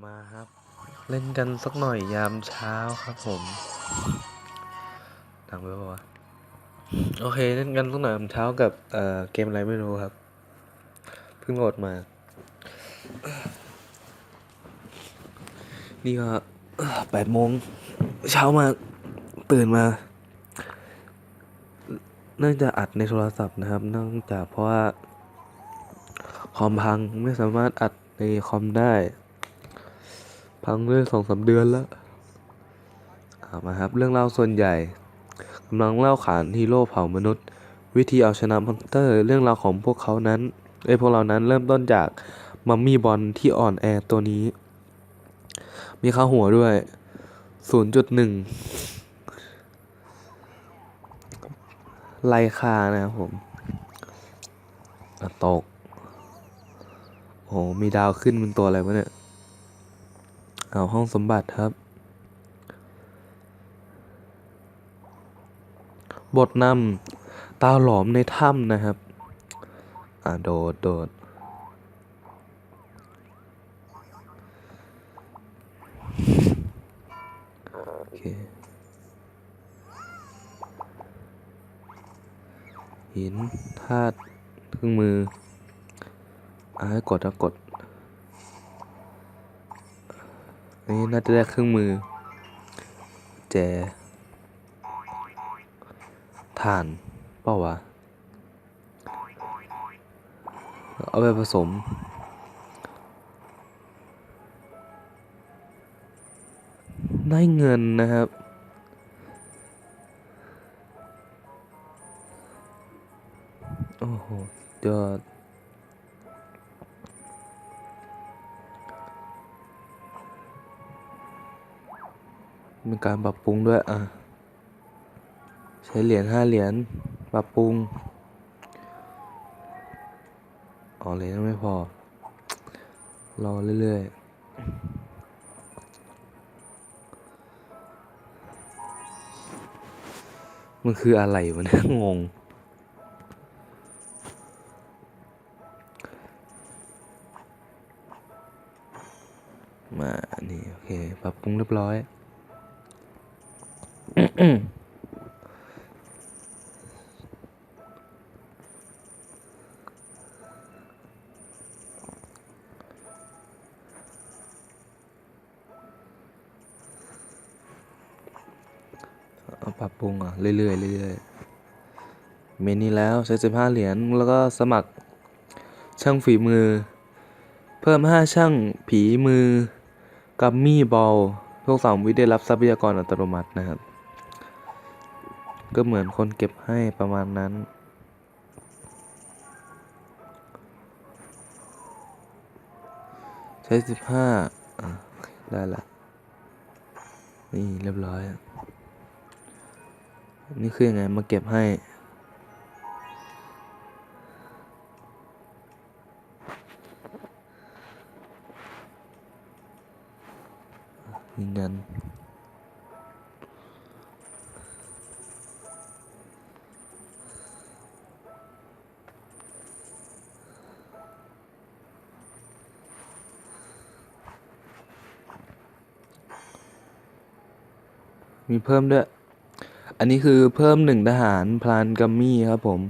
มาครับ เล่นกันสักหน่อยยามเช้าครับผมดังไปปะวะโอเคเล่นกันสักหน่อยยามเช้ากับเอ่อเกมอะไรไม่รู้ครับ เพิ่งโหลดมา นี่ก็แปดโมงเช้ามาตื่นมา เนื่องจากอัดในโทรศัพท์นะครับเนื่องจากเพราะว่าคอมพังไม่สามารถอัดในคอมได้ พังเรื่องสองสามเดือนแล้วเอามาครับเรื่องเล่าส่วนใหญ่กำลังเล่าขานฮีโร่เผ่ามนุษย์ วิธีเอาชนะมอนสเตอร์เรื่องราวของพวกเขานั้นไอพวกเรานั้นเริ่มต้นจากมัมมี่บอลที่อ่อนแอตัวนี้ มีค่าหัวด้วย 0.1 ไลคานะครับผมตก โอ้โหมีดาวขึ้นเป็นตัวอะไรวะเนี่ย เอาห้องสมบัติครับ บทนำตาหลอมในถ้ำนะครับ อ่าโดดโดดโอเคหินธาตุเครื่องมืออ่ากดนะกด อั นี้น่าจะได้เครื่องมือ แจถ่านเปล่าวะ เอาไปผสม ได้เงินนะครับ มีการปรับปรุงด้วยอะใช้เหรียญห้าเหรียญปรับปรุงอ๋อเหรียญไม่พอ รอเรื่อยๆ มันคืออะไรวะเนี่ยงงมา นี่ โอเค ปรับปรุงเรียบร้อย เอาปรับปรุงอะ เรื่อยๆเรื่อยๆเมนนี้แล้วใช้สิบห้าเหรียญแล้วก็สมัครช่างฝีมือ เพิ่มห้าช่างผีมือ กัมมี่บอลพวกสามวิได้รับทรัพยากรอัตโนมัตินะครับ ก็เหมือนคนเก็บให้ประมาณนั้น ใช้สิบห้าได้ละ นี่เรียบร้อย นี่คือยังไงมาเก็บให้ยืนยัน มีเพิ่มด้วย อันนี้คือเพิ่มหนึ่งทหารพลานกัมมี่ครับผม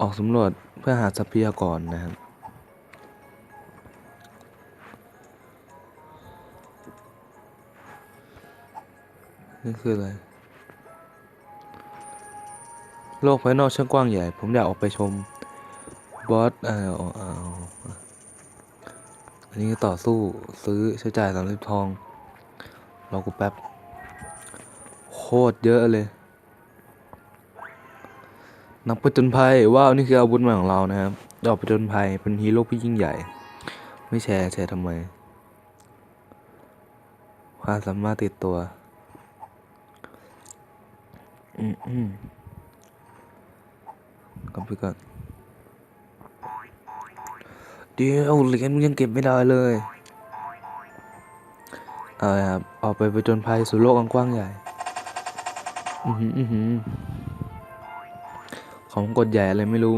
ออกสำรวจเพื่อหาทรัพยากรนะครับนี่คืออะไร โลกภายนอกช่างกว้างใหญ่ ผมอยากออกไปชม บอสอ่าเอาเอาอันนี้ต่อสู้ซื้อใช้จ่ายสามสิบทอง รอกูแป๊บ คตรเยอะเลย นักผจญภัยว้าวนี่คืออาวุธใหม่ของเรานะครับดอกผจญภัยเป็นฮีโร่ผู้ยิ่งใหญ่ ไม่แชร์แชร์ทำไม ความสามารถติดตัว อืมอืมกลับไปก่อนเดี๋ยวเหรียญมึงยังเก็บไม่ได้เลย เอาละครับออกไปผจญภัยสู่โลกกว้างใหญ่ อือหืออือหือของกดใหญ่อะไรไม่รู้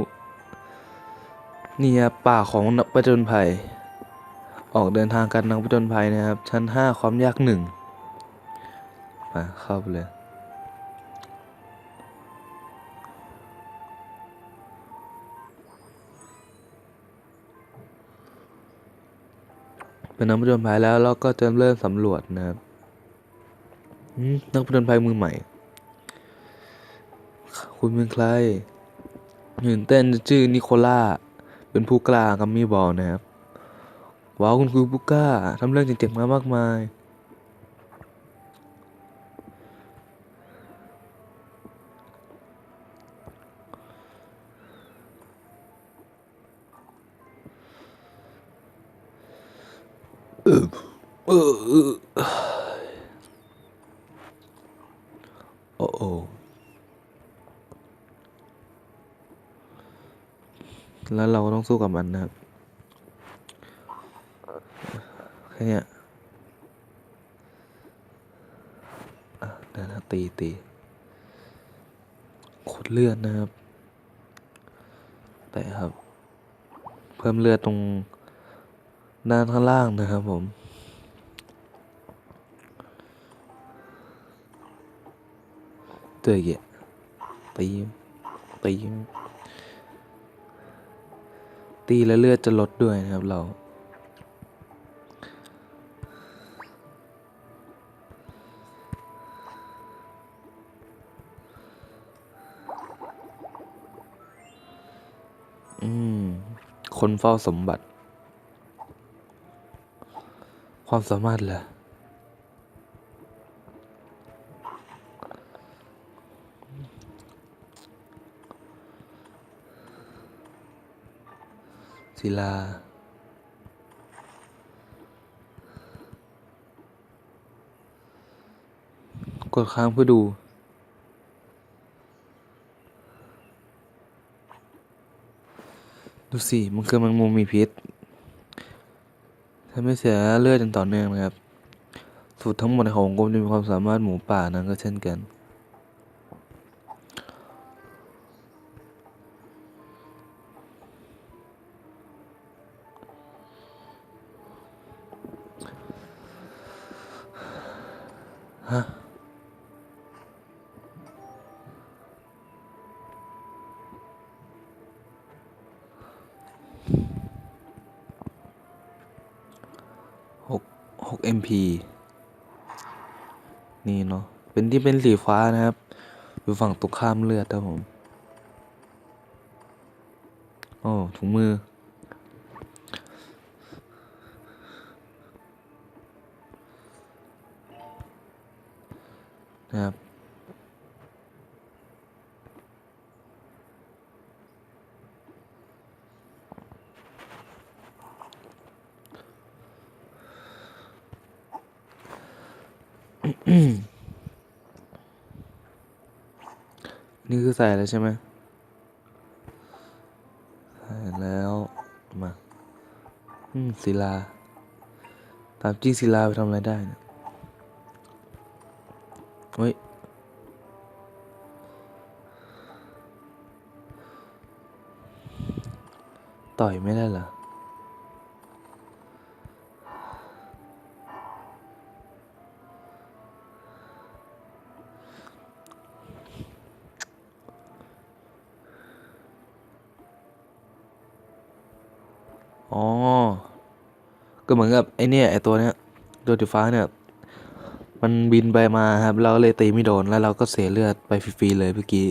นี่ครับป่าของนักประจนภัย ออกเดินทางกันนักผจญภัยนะครับ ชั้นห้าความยากหนึ่งมาเข้าไปเลยเป็นนักผจญภัยแล้วเราก็จะเริ่มสำรวจนะครับนักผจญภัยมือใหม่ คุณเป็นใครตื่นเต้นชื่อนิโคล่า เป็นผู้กล้ากัมมี่บอลนะครับ ว้าวคุณคือผู้กล้าทำเรื่องเจ๋งๆมามากมาย เออเออโอ้โอ้ แล้วเราก็ต้องสู้กับมันนะครับแค่เนี้ยอะเดี๋ยวนะตีตีขุดเลือดนะครับ แต่ครับ เพิ่มเลือดตรงด้านข้างล่างนะครับผมเตยเกะตีตี ตีและเลือดจะลดด้วยนะครับเรา อืม คนเฝ้าสมบัติ ความสามารถเหรอ ศิลา กดค้างเพื่อดูดูสิมันคือมันมุมมีพิษทำให้เสียเลือดอย่างต่อเนื่องนะครับ สูตรทั้งหมดของกรมจะมีความสามารถหมูป่านั้นก็เช่นกัน ฮะหกหก MP นี่เนาะ เป็นที่เป็นสีฟ้านะครับ อยู่ฝั่งตรงข้ามเลือดครับผม โอ้ถุงมือ นี่คือใส่แล้วใช่ไหมใส่แล้ว มา อืมศิลา ตามจริงศิลาไปทำอะไรได้เนะเฮ้ยต่อยไม่ได้เหรอ อ๋อ ก็เหมือนกับไอเนี่ยไอตัวเนี้ยตัวสีฟ้าเนี่ย มันบินไปมาครับ เราก็เลยตีไม่โดนแล้วเราก็เสียเลือดไปฟรีๆเลยเมื่อกี้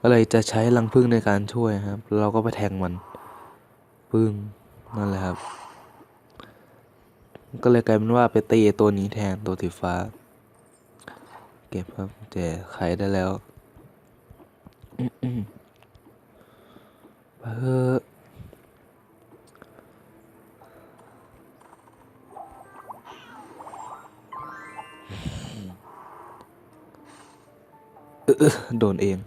ก็เลยจะใช้รังผึ้งในการช่วยครับ เราก็ไปแทงมัน ปึ้งนั่นแหละครับ ก็เลยกลายเป็นว่าไปตีตัวนี้แทนตัวสีฟ้า เก็บครับแต่ไขได้แล้วไปเถอะ เออโดนเอง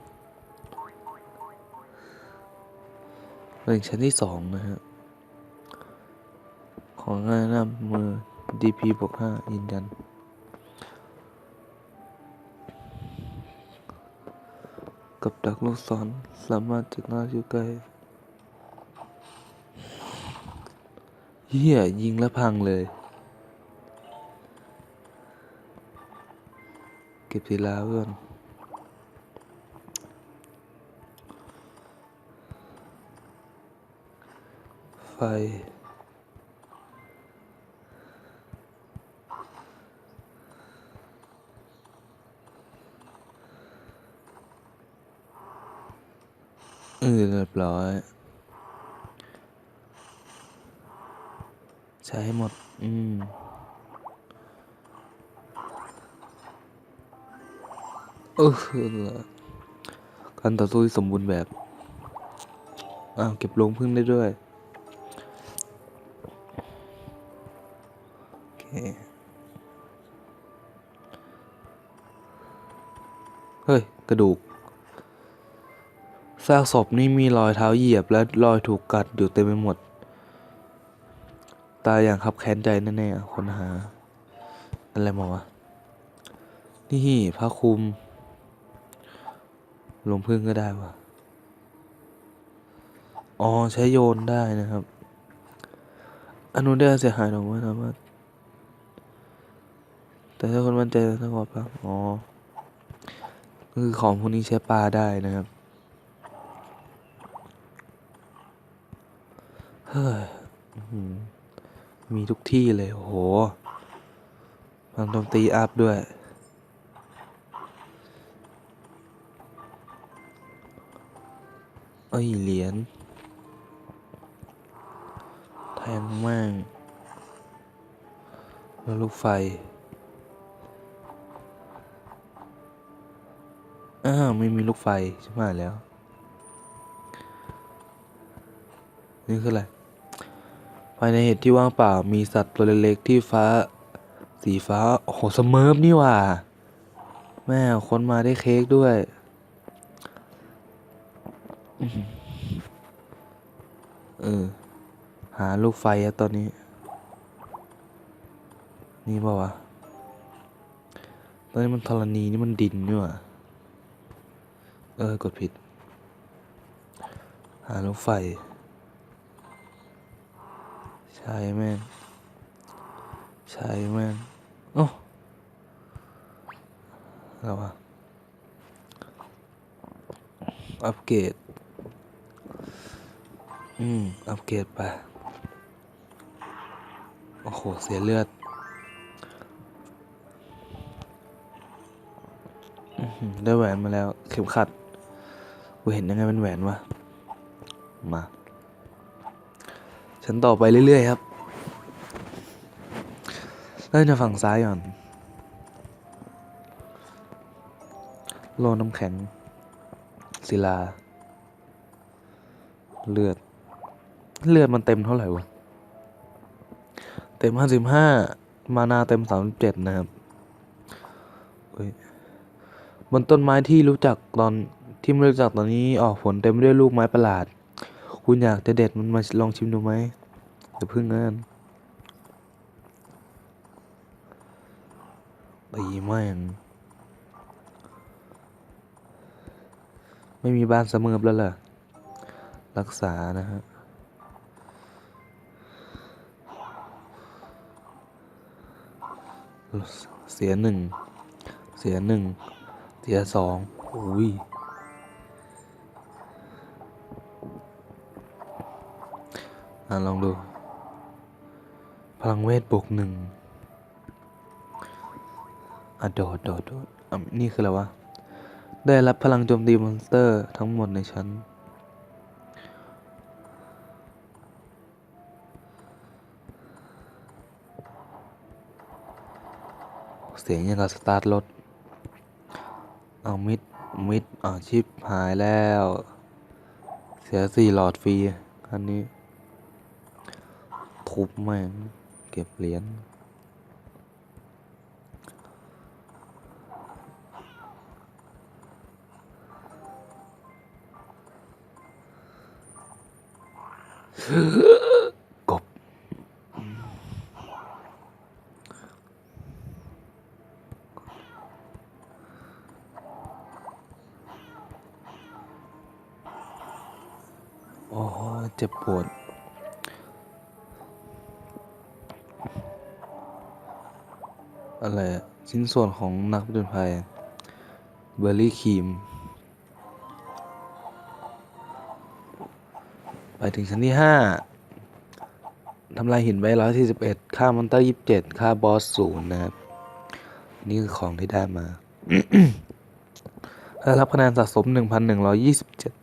เป็นชั้นที่สองนะฮะ ของงายนำมือ DP บวกห้ายืนยัน กับดักลูกศรสามารถจากหน้าอยู่ไกลเฮียยิงแล้วพังเลย เก็บศิลาไว้ก่อน ไฟเออเรียบร้อย ใช้ให้หมด อืมเออการต่อสู้สมบูรณ์แบบ อ้าว เก็บลงพึ่งได้ด้วย ดูก ซากศพนี่มีรอยเท้าเหยียบและรอยถูกกัดอยู่เต็มไปหมด ตายอย่างคับแค้นใจแน่ๆคนหา อะไรมาวะ นี่ผ้าคลุมลงพึ่งก็ได้วะอ๋อ ใช้โยนได้นะครับอันนู้นได้เสียหายหรอกไม่สามารถแต่ถ้าคนมั่นใจถ้าขอปะอ๋อ คือของพวกนี้ใช้ปลาได้นะครับ เฮ้ยมีทุกที่เลยโหพลังโจมตีอัพด้วย เอ้ย เหรียญ แทงแม่งแล้วลูกไฟ อ้าวไม่มีลูกไฟใช่ไหมแล้ว นี่คืออะไร ภายในเห็ดที่ว่างเปล่ามีสัตว์ตัวเล็กๆที่ฟ้าสีฟ้า โอ้โหสมิร์ฟนี่ว่าแม่คนมาได้เค้กด้วยเออ หาลูกไฟอะตอนนี้ นี่เปล่าวะ ตอนนี้มันธรณีนี่มันดินนี่ว่า เออ กดผิด หาลูกไฟ ใช่แม่งใช่แม่งโอ้แล้ววะอัปเกรด อืม อัปเกรดไป โอ้โห เสียเลือดได้แหวนมาแล้ว เข็มขัด กูเห็นยังไงเป็นแหวนวะ มา ฉันต่อไปเรื่อยๆครับเริ่มจากฝั่งซ้ายก่อน โลน้ำแข็ง ศิลา เลือด เลือดมันเต็มเท่าไหร่วะ เต็มห้าสิบห้า มานาเต็มสามสิบเจ็ดนะครับเฮ้ยบนต้นไม้ที่รู้จักตอน ที่ไม่รู้จักตอนนี้ออกผลเต็มไปด้วยลูกไม้ประหลาด คุณอยากจะเด็ดมันมาลองชิมดูไหมเดี๋ยวพึ่งนั่นตีแม่งไม่มีบ้านเสมอแล้วล่ะ รักษานะฮะเสียหนึ่ง เสียหนึ่ง เสียสองอุ้ย อะลองดู พลังเวทบวกหนึ่งอะโดดโดดโดดอะนี่คืออะไรวะ ได้รับพลังโจมตีมอนสเตอร์ทั้งหมดในชั้นเสียงยังกับสตาร์ทรถ เอามิด มิดอ่าชิปหายแล้ว เสียสี่หลอดฟรีคันนี้ ทุบแม่งเก็บเหรียญกบ โอ้เจ็บปวด ไรชิ้นส่วนของนักผจญภัยเบอร์รี่ครีม ไปถึงชั้นที่ 5ทำลายหินไป141 ค่ามอนเตอร์ 27 ค่าบอสศูนย์นะครับ นี่คือของที่ได้มาได้รับคะแนนสะสม 1,127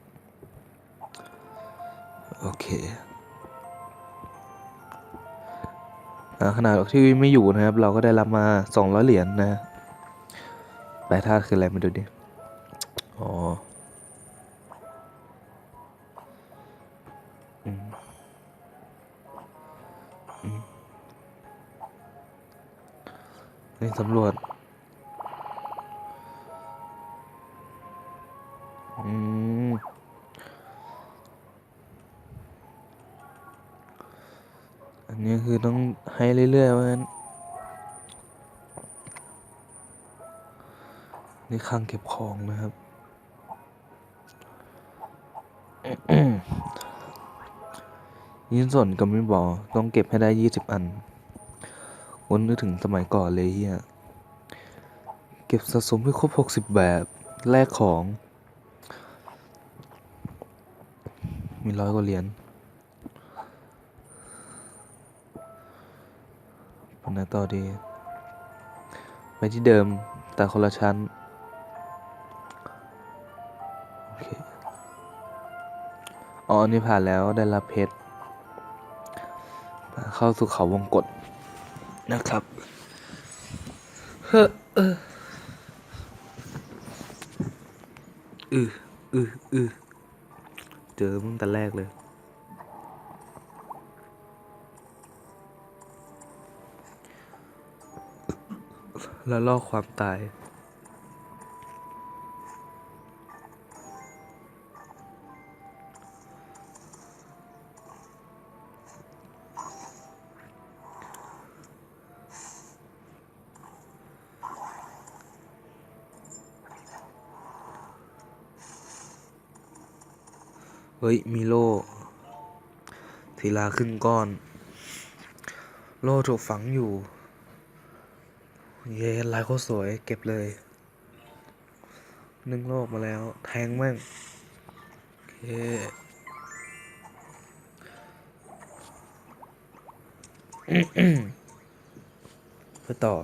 ขณะที่ไม่อยู่นะครับ เราก็ได้รับมาสองร้อยเหรียญนะแปลธาตุคืออะไรมาดูดิ อ๋อนี่สำรวจ เรื่อยๆว่างั้นนี่คลังเก็บของนะครับ ยินส่วนก็ไม่บอกต้องเก็บให้ได้ยี่สิบอันวนนึกถึงสมัยก่อนเลยเฮียเก็บสะสมให้ครบหกสิบแบบแลกของ มีร้อยกว่าเหรียญ ไปไหนต่อดีไปที่เดิมแต่คนละชั้น โอเค อ๋อ อันนี่ผ่านแล้วได้รับเพชร เข้าสู่เขาวงกฏนะครับ ล้วลอกความตาย เฮ้ย มีโล่ศิลาขึ้นก้อน โล่ถูกฝังอยู่ เย้ลายโคตรสวยเก็บเลยนึ่งโลกมาแล้ว แทงแม่งโอเคไปต่อ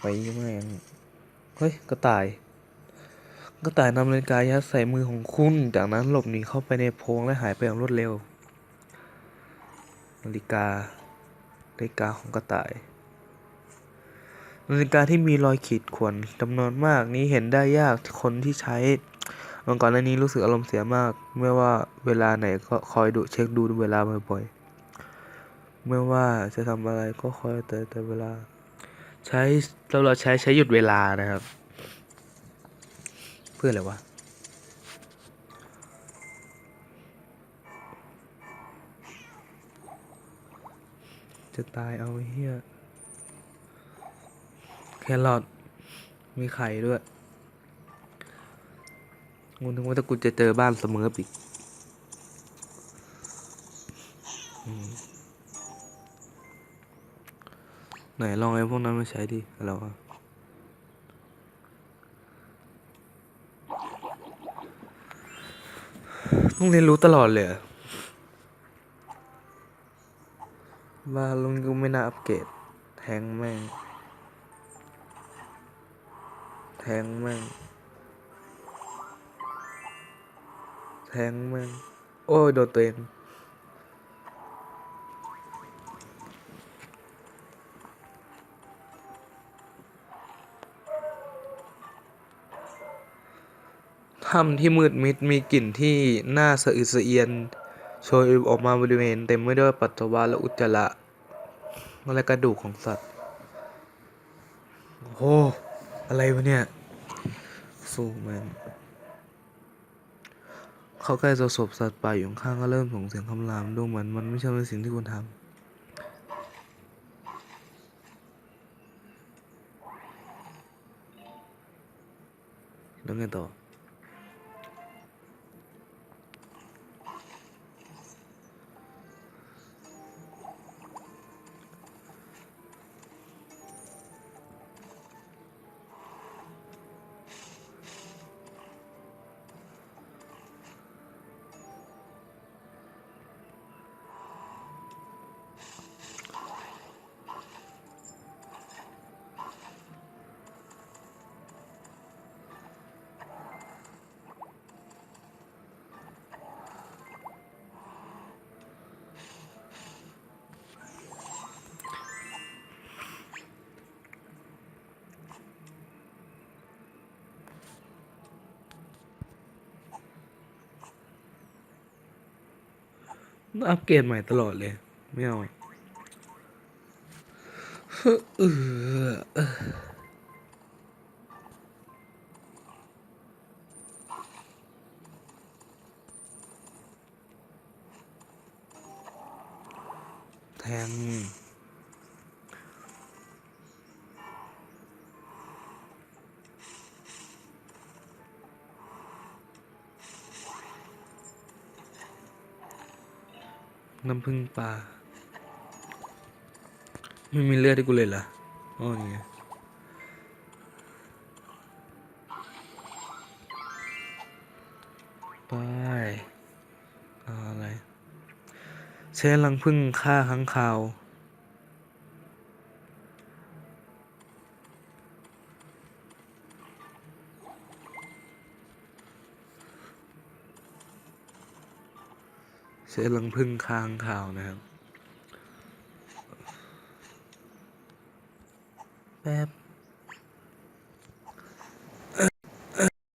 ไปแม่งเฮ้ยกระต่ายกระต่ายนำนาฬิกายัดใส่มือของคุณ จากนั้นหลบหนีเข้าไปในโพรงและหายไปอย่างรวดเร็วนาฬิกานาฬิกาของกระต่าย นาฬิกาที่มีรอยขีดข่วนจำนวนมากนี้เห็นได้ยากคนที่ใช้วันก่อนหน้านี้รู้สึกอารมณ์เสียมาก ไม่ว่าเวลาไหนก็คอยดูเช็คดูเวลาบ่อยๆไม่ว่าจะทำอะไรก็คอยแต่แต่เวลา ใช้เราเราใช้ใช้หยุดเวลานะครับ เพื่ออะไรวะจะตายเอาเฮีย ครอทมีไข่ด้วยงูนึกว่าถ้ากูจะเจอบ้านเสมออีกไหนลองไอ้พวกนั้นมาใช้ดิอะไรวะต้องเรียนรู้ตลอดเลยเหรอบ้าลุงกูไม่น่าอัปเกรดแทงแม่ง ทงแม่ง แทงแม่ง โอ้ยโดนตัวเองถ้ำที่มืดมิดมีกลิ่นที่น่าสะอึกสะเอียนโชยออกมาบริเวณเต็มไปด้วยปัสสาวะและอุจจาระและกระดูกของสัตว์ โอ้ อะไรวะเนี่ย สู้มันเขาใกล้จะศพสัตว์ป่าอยู่ข้างก็เริ่มส่งเสียงคำรามดูเหมือนมันไม่ใช่เป็นสิ่งที่ควรทำแล้วไงต่อ อัปเกรดใหม่ตลอดเลย ไม่เอาเออ น้ำพึ่งปลาไม่มีเลือดให้กูเลยเหรออ๋อนี่ไงไปอะไรใช้รังพึ่งฆ่าค้างคาว ช้รังพึ่งค้างข่าวนะครับ แป๊บ